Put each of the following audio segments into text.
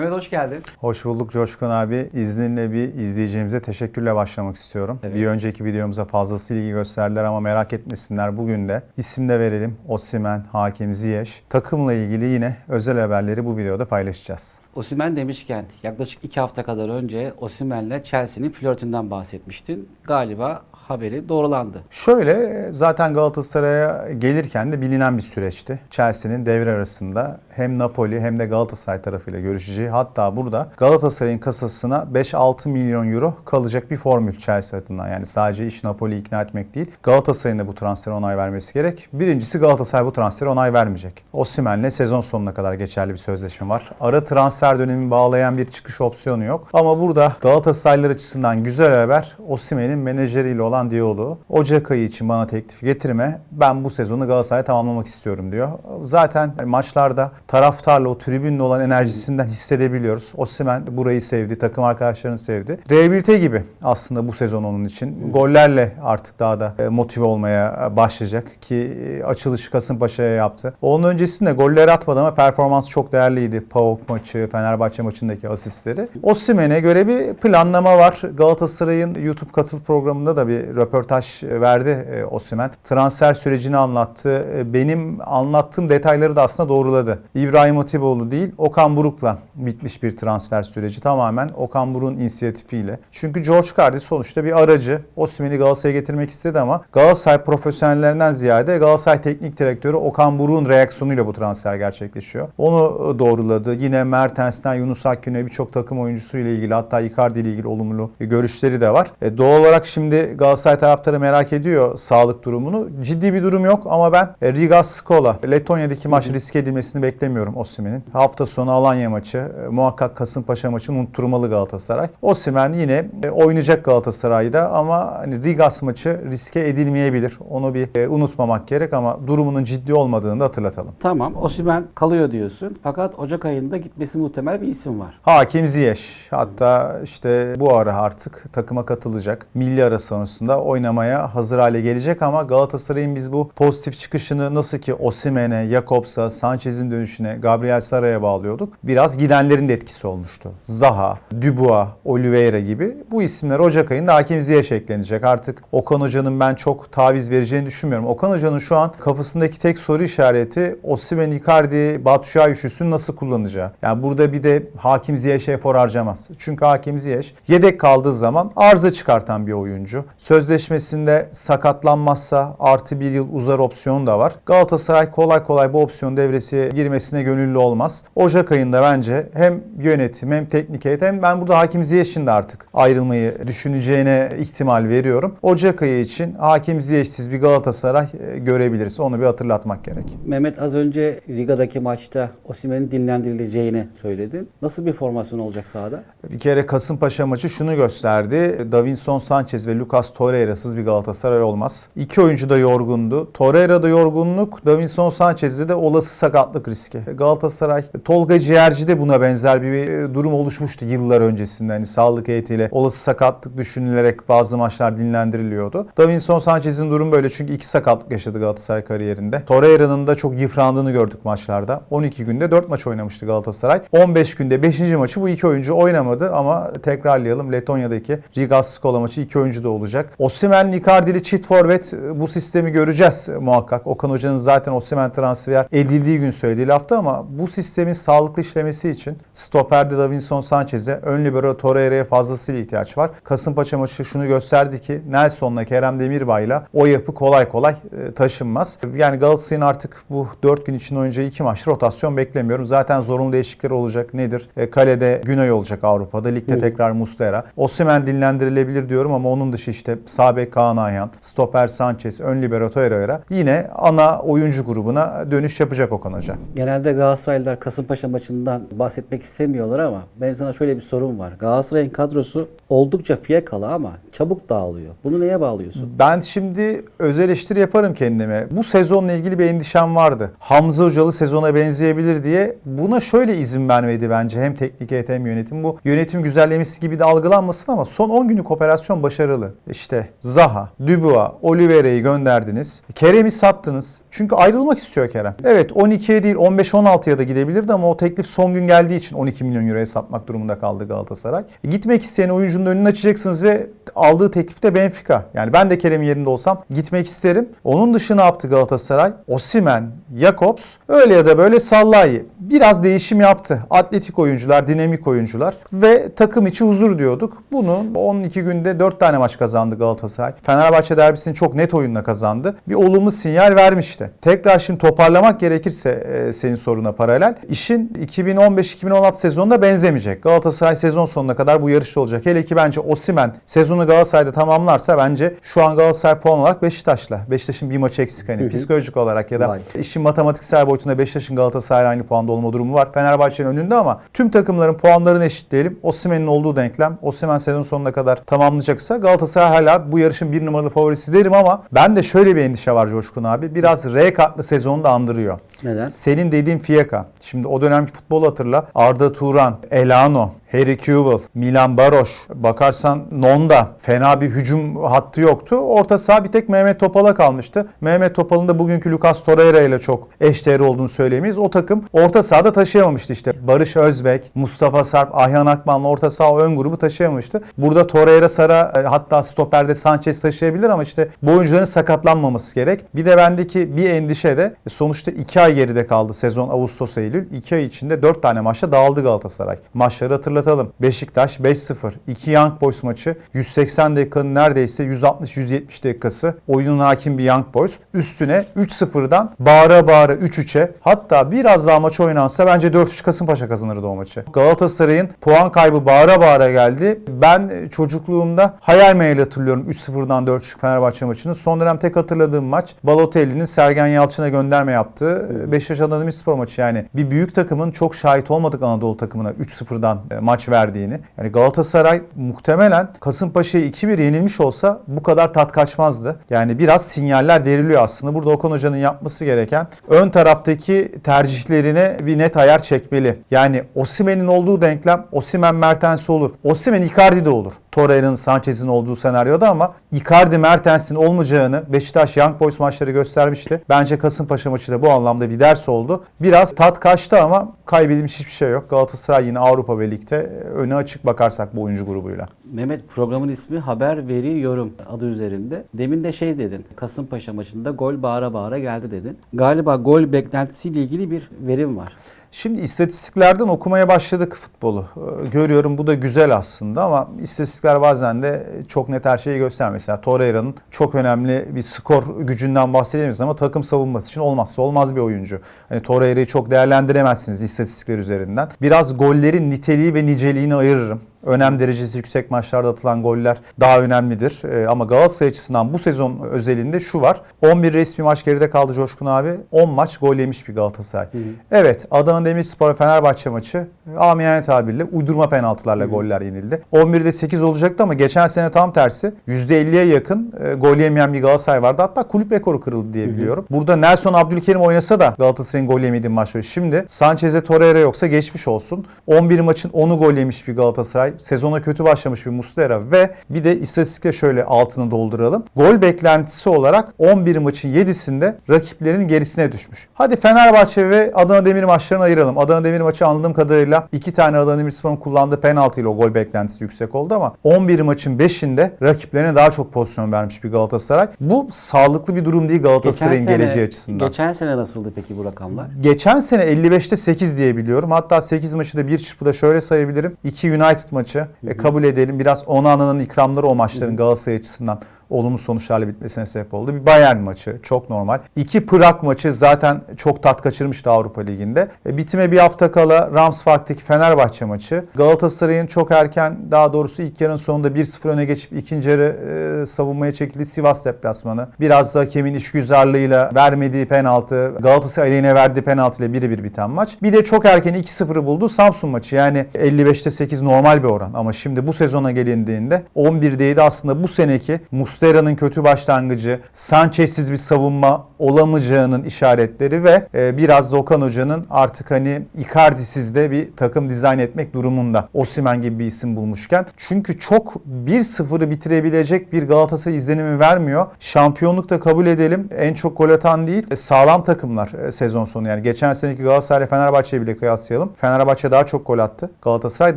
Mehmet hoş geldin. Hoş bulduk Coşkun abi. İzninle bir izleyicimize teşekkürle başlamak istiyorum. Evet. Bir önceki videomuza fazlasıyla ilgi gösterdiler ama merak etmesinler. Bugün de isim de verelim. Osimen, Hakim Ziyech. Takımla ilgili yine özel haberleri bu videoda paylaşacağız. Osimhen demişken yaklaşık iki hafta kadar önce Osimhen'le Chelsea'nin flörtünden bahsetmiştin. Galiba haberi doğrulandı. Şöyle zaten Galatasaray'a gelirken de bilinen bir süreçti. Chelsea'nin devre arasında hem Napoli hem de Galatasaray tarafıyla görüşeceği hatta burada Galatasaray'ın kasasına 5-6 milyon euro kalacak bir formül Chelsea adına. Yani sadece iş Napoli'yi ikna etmek değil. Galatasaray'ın da bu transfere onay vermesi gerek. Birincisi Galatasaray bu transfere onay vermeyecek. Osimhen'le sezon sonuna kadar geçerli bir sözleşme var. Ara transfer dönemi bağlayan bir çıkış opsiyonu yok. Ama burada Galatasaraylılar açısından güzel haber Osimhen'in menajeriyle olan diyaloğu. Ocak ayı için bana teklif getirme. Ben bu sezonu Galatasaray'a tamamlamak istiyorum diyor. Zaten maçlarda taraftarla o tribünle olan enerjisinden hissedebiliyoruz. Osimhen burayı sevdi, takım arkadaşlarını sevdi. Rehabilite gibi aslında bu sezon onun için. Gollerle artık daha da e, motive olmaya başlayacak ki e, açılışı Kasımpaşa'ya yaptı. Onun öncesinde golleri atmadı ama performans çok değerliydi. PAOK maçı, Fenerbahçe maçındaki asistleri. Osimhen'e göre bir planlama var. Galatasaray'ın YouTube katıl programında da bir röportaj verdi e, Osimhen. Transfer sürecini anlattı. E, Benim anlattığım detayları da aslında doğruladı. İbrahim Hatipoğlu değil, Okan Buruk'la bitmiş bir transfer süreci tamamen Okan Buruk'un inisiyatifiyle. Çünkü George Cardi sonuçta bir aracı. Osimhen'i Galatasaray'a getirmek istedi ama Galatasaray profesyonellerinden ziyade Galatasaray Teknik Direktörü Okan Buruk'un reaksiyonuyla bu transfer gerçekleşiyor. Onu doğruladı. Yine Mertens'ten Yunus Akgün'e birçok takım oyuncusuyla ilgili hatta Icardi ile ilgili olumlu görüşleri de var. E, doğal olarak şimdi Galatasaray taraftarı merak ediyor sağlık durumunu. Ciddi bir durum yok ama ben e, Riga Skola, Letonya'daki maç risk edilmesini beklemiyorum Osimhen'in. Hafta sonu Alanya maçı, e, muhakkak Kasımpaşa maçı unutturmalı Galatasaray. Osimhen yine e, oynayacak Galatasaray'da ama hani Rigas maçı riske edilmeyebilir. Onu bir e, unutmamak gerek ama durumunun ciddi olmadığını da hatırlatalım. Tamam Osimhen kalıyor diyorsun fakat Ocak ayında gitmesi muhtemel bir isim var. Hakim Ziyech hatta işte bu ara artık takıma katılacak. Milli ara sonrasında oynamaya hazır hale gelecek ama Galatasaray'ın biz bu pozitif çıkışını nasıl ki Osimhen'e, Jakobs'a, Sanchez'in dönüşüne, Gabriel Sara'ya bağlıyorduk. Biraz gidenlerin de etkisi olmuştu. Zaha, Dubois, Oliveira gibi bu isimler Ocak ayında Hakim Ziyech eklenecek. Artık Okan Hoca'nın ben çok taviz vereceğini düşünmüyorum. Okan Hoca'nın şu an kafasındaki tek soru işareti Osimhen, Icardi, Batshuayi üçlüsünü nasıl kullanacağı. Yani burada bir de Hakim Ziyech'e efor harcamaz. Çünkü Hakim Ziyech yedek kaldığı zaman arıza çıkartan bir oyuncu. Sözleşmesinde sakatlanmazsa artı bir yıl uzar opsiyonu da var. Galatasaray kolay kolay bu opsiyon devresiye girmesine gönüllü olmaz. Ocak ayında bence hem yönetim hem teknik heyet hem ben burada Hakim Ziyech'in de artık ayrılmayı düşüneceğine ihtimal veriyorum. Ocak ayı için Hakim Ziyech'siz bir Galatasaray e, görebiliriz. Onu bir hatırlatmak gerek. Mehmet az önce Riga'daki maçta Osimhen'in dinlendirileceğini söyledin. Nasıl bir formasyon olacak sahada? Bir kere Kasımpaşa maçı şunu gösterdi. Davinson Sanchez ve Lucas Torreira'sız bir Galatasaray olmaz. İki oyuncu da yorgundu. Torreira'da yorgunluk, Davinson Sanchez'de de olası sakatlık riski. Galatasaray, Tolga Ciğerci'de buna benzer bir e, durum oluşmuştu yıllar öncesinde. Hani sağlık heyetiyle olası sakatlık düşünülerek bazı maçlar dinlendiriliyordu. Davinson Sanchez'in durum böyle çünkü iki sakatlık yaşadı Galatasaray kariyerinde. Torreira'nın da çok yıprandığını gördük maçlarda. 12 günde 4 maç oynamıştı Galatasaray. 15 günde 5. maçı bu iki oyuncu oynamadı ama tekrarlayalım. Letonya'daki Riga Skola maçı iki oyuncu da olacak. Osimhen, Icardi'li çift forvet bu sistemi göreceğiz muhakkak. Okan Hoca'nın zaten Osimhen transfer edildiği gün söylediği lafta ama bu sistemin sağlıklı işlemesi için stoperde Davinson Sanchez'e, ön libero Torreira'ya fazlasıyla ihtiyaç var. Kasımpaşa maçı şunu gösterdi ki Nelson'la Kerem Demirbay'la o yapı kolay kolay e, taşınmaz. Yani Galatasaray'ın artık bu 4 gün için oynayacağı iki maç rotasyon beklemiyorum. Zaten zorunlu değişiklikler olacak. Nedir? E, kalede Güney olacak Avrupa'da. Ligde tekrar Muslera. Osimhen dinlendirilebilir diyorum ama onun dışı işte sağ bek Kaan Ayhan, stoper Sanchez, ön libero Torreira yine ana oyuncu grubuna dönüş yapacak Okan Hoca. Genelde Galatasaraylılar Kasımpaşa maçından bahsetmek istemiyorlar ama ben sana şöyle bir sorum var. Galatasaray'ın kadrosu oldukça fiyakalı ama çabuk dağılıyor. Bunu neye bağlıyorsun? Ben şimdi öz eleştiri yaparım kendime. Bu sezonla ilgili bir endişem vardı. Hamza Hocalı sezona benzeyebilir diye. Buna şöyle izin vermedi bence hem teknik heyet hem yönetim. Bu yönetim güzellemesi gibi de algılanmasın ama son 10 günlük operasyon başarılı. İşte Zaha, Dubois, Oliveira'yı gönderdiniz. Kerem'i sattınız. Çünkü ayrılmak istiyor Kerem. Evet 12'ye değil 15-16'ya da gidebilirdi ama o teklif son gün geldiği için 12 milyon euroya satmak durumunda kaldı Galatasaray. E, Gitmek isteyen oyuncunun önünü açacaksınız ve aldığı teklif de Benfica. Yani ben de Kerem'in yerinde olsam gitmek isterim. Onun dışı ne yaptı Galatasaray? Osimen, Jakobs, öyle ya da böyle Sallahi. Biraz değişim yaptı. Atletik oyuncular, dinamik oyuncular ve takım içi huzur diyorduk. Bunu 12 günde 4 tane maç kazandı Galatasaray. Fenerbahçe derbisini çok net oyunla kazandı. Bir olumlu sinyal vermişti. Tekrar şimdi toparlamak gerekirse e, senin soruna paralel. işin 2015-2016 sezonuna benzemeyecek. Galatasaray sezon sonuna kadar bu yarışta olacak. Hele ki bence Osimen sezonu Galatasaray'da tamamlarsa bence şu an Galatasaray puan olarak Beşiktaş'la. Beşiktaş'ın bir maçı eksik hani psikolojik olarak ya da Vay. işin matematiksel boyutunda Beşiktaş'ın Galatasaray'la aynı puanda olma durumu var. Fenerbahçe'nin önünde ama tüm takımların puanlarını eşitleyelim. Osimhen'in olduğu denklem. Osimhen sezon sonuna kadar tamamlayacaksa Galatasaray hala bu yarışın bir numaralı favorisi derim ama ben de şöyle bir endişe var Coşkun abi. Biraz R katlı sezonu da andırıyor. Neden? Senin dediğin Fiyaka. Şimdi o dönemki futbolu hatırla. Arda Turan, Elano, Harry Kewell, Milan Baroş, bakarsan Nonda fena bir hücum hattı yoktu. Orta saha bir tek Mehmet Topal'a kalmıştı. Mehmet Topal'ın da bugünkü Lucas Torreira ile çok eşdeğeri olduğunu söyleyemeyiz. O takım orta sahada taşıyamamıştı işte. Barış Özbek, Mustafa Sarp, Ayhan Akman'la orta saha ön grubu taşıyamamıştı. Burada Torreira, Sara e, hatta stoperde Sanchez taşıyabilir ama işte bu oyuncuların sakatlanmaması gerek. Bir de bendeki bir endişe de e, sonuçta 2 ay geride kaldı sezon Ağustos Eylül. 2 ay içinde 4 tane maçta dağıldı Galatasaray. Maçları hatırlatalım. Beşiktaş 5-0. 2 Young Boys maçı. 180 dakikanın neredeyse 160-170 dakikası. Oyunun hakim bir Young Boys. Üstüne 3-0'dan bağıra bağıra 3-3'e hatta biraz daha maç oynansa bence 4-3 Kasımpaşa kazanırdı o maçı. Galatasaray'ın puan kaybı bağıra bağıra geldi. Ben çocukluğumda hayal meyil hatırlıyorum 3-0'dan 4-3 Fenerbahçe maçını. Son dönem tek hatırladığım maç Balotelli'nin Sergen Yalçın'a gönderme yaptığı Beşiktaş Adana Demirspor maçı. Yani bir büyük takımın çok şahit olmadık Anadolu takımına 3-0'dan e, maç verdiğini. Yani Galatasaray muhtemelen Kasımpaşa'ya 2-1 yenilmiş olsa bu kadar tat kaçmazdı. Yani biraz sinyaller veriliyor aslında. Burada Okan Hoca'nın yapması gereken ön taraftaki tercihlerine bir net ayar çekmeli. Yani Osimen'in olduğu denklem Osimen Mertens olur. Osimen Icardi de olur. Torreira'nın Sanchez'in olduğu senaryoda ama Icardi Mertens'in olmayacağını Beşiktaş Young Boys maçları göstermişti. Bence Kasımpaşa maçı da bu anlamda bir ders oldu. Biraz tat kaçtı ama kaybedilmiş hiçbir şey yok. Galatasaray yine Avrupa ve Lig'de öne açık bakarsak bu oyuncu grubuyla. Mehmet programın ismi Haber Veri Yorum adı üzerinde. Demin de şey dedin. Kasımpaşa maçında gol bağıra bağıra geldi dedin. Galiba gol beklentisiyle ilgili bir verim var. Şimdi istatistiklerden okumaya başladık futbolu. Ee, Görüyorum bu da güzel aslında ama istatistikler bazen de çok net her şeyi göstermiyor. Mesela Torreira'nın çok önemli bir skor gücünden bahsedemeyiz ama takım savunması için olmazsa olmaz bir oyuncu. Hani Torreira'yı çok değerlendiremezsiniz istatistikler üzerinden. Biraz gollerin niteliği ve niceliğini ayırırım. Önem derecesi yüksek maçlarda atılan goller daha önemlidir. Ee, ama Galatasaray açısından bu sezon özelinde şu var. 11 resmi maç geride kaldı Coşkun abi. 10 maç gol yemiş bir Galatasaray. Evet Adana Demirspor Fenerbahçe maçı amiyane tabirle uydurma penaltılarla goller yenildi. 11'de 8 olacaktı ama geçen sene tam tersi %50'ye yakın e, gol yemeyen bir Galatasaray vardı. Hatta kulüp rekoru kırıldı diye biliyorum. Burada Nelson Abdülkerim oynasa da Galatasaray'ın gol yemediği maç var. Şimdi Sanchez'e Torreira yoksa geçmiş olsun. 11 maçın 10'u gol yemiş bir Galatasaray. Sezona kötü başlamış bir Muslera ve bir de istatistikle şöyle altını dolduralım. Gol beklentisi olarak 11 maçın 7'sinde rakiplerin gerisine düşmüş. Hadi Fenerbahçe ve Adana Demir maçlarını ayıralım. Adana Demir maçı anladığım kadarıyla iki tane Adana Demirspor'un kullandığı penaltıyla o gol beklentisi yüksek oldu ama 11 maçın 5'inde rakiplerine daha çok pozisyon vermiş bir Galatasaray. Bu sağlıklı bir durum değil Galatasaray'ın geleceği açısından. Geçen sene nasıldı peki bu rakamlar? Geçen sene 55'te 8 diye biliyorum. Hatta 8 maçı da bir çırpıda şöyle sayabilirim. 2 United maçı. E, kabul edelim. Biraz Onana'nın ikramları o maçların Galatasaray açısından olumlu sonuçlarla bitmesine sebep oldu. Bir Bayern maçı çok normal. İki Prag maçı zaten çok tat kaçırmıştı Avrupa Ligi'nde. E, bitime bir hafta kala Rams Park'taki Fenerbahçe maçı. Galatasaray'ın çok erken daha doğrusu ilk yarının sonunda 1-0 öne geçip ikinci yarı e, savunmaya çekildiği Sivas deplasmanı. Biraz da hakemin işgüzarlığıyla vermediği penaltı, Galatasaray aleyhine verdiği penaltıyla 1-1 biten maç. Bir de çok erken 2-0'ı buldu Samsun maçı. Yani 55'te 8 normal bir oran ama şimdi bu sezona gelindiğinde 11'deydi aslında bu seneki Mustafa Muslera'nın kötü başlangıcı, Sanchez'siz bir savunma olamayacağının işaretleri ve e, biraz da Okan Hoca'nın artık hani Icardi'siz de bir takım dizayn etmek durumunda. Osimhen gibi bir isim bulmuşken. Çünkü çok 1-0'ı bitirebilecek bir Galatasaray izlenimi vermiyor. Şampiyonlukta kabul edelim. En çok gol atan değil, e, sağlam takımlar e, sezon sonu. Yani geçen seneki Galatasaray Fenerbahçe'yi bile kıyaslayalım. Fenerbahçe daha çok gol attı. Galatasaray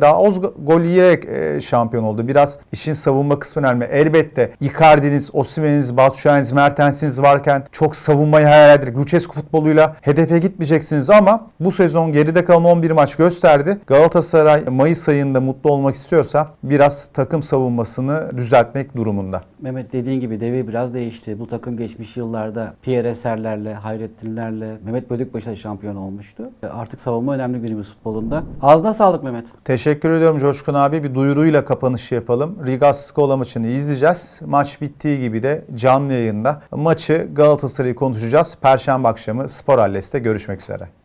daha az go- gol yiyerek e, şampiyon oldu. Biraz işin savunma kısmı önemli. Elbette Icardi'niz, Osimhen'iniz, Batshuayi'niz, Mertens'iniz varken çok savunmayı hayal ederek Lucescu futboluyla hedefe gitmeyeceksiniz ama bu sezon geride kalan 11 maç gösterdi. Galatasaray Mayıs ayında mutlu olmak istiyorsa biraz takım savunmasını düzeltmek durumunda. Mehmet dediğin gibi devir biraz değişti. Bu takım geçmiş yıllarda Pierre Eser'lerle, Hayrettinlerle, Mehmet Bölükbaşı'yla şampiyon olmuştu. Artık savunma önemli günümüz futbolunda. Ağzına sağlık Mehmet. Teşekkür ediyorum Coşkun abi. Bir duyuruyla kapanış yapalım. Riga Skola maçını izleyeceğiz. Maç bittiği gibi de canlı yayında maçı Galatasaray'ı konuşacağız. Perşembe akşamı Spor Alles'te görüşmek üzere.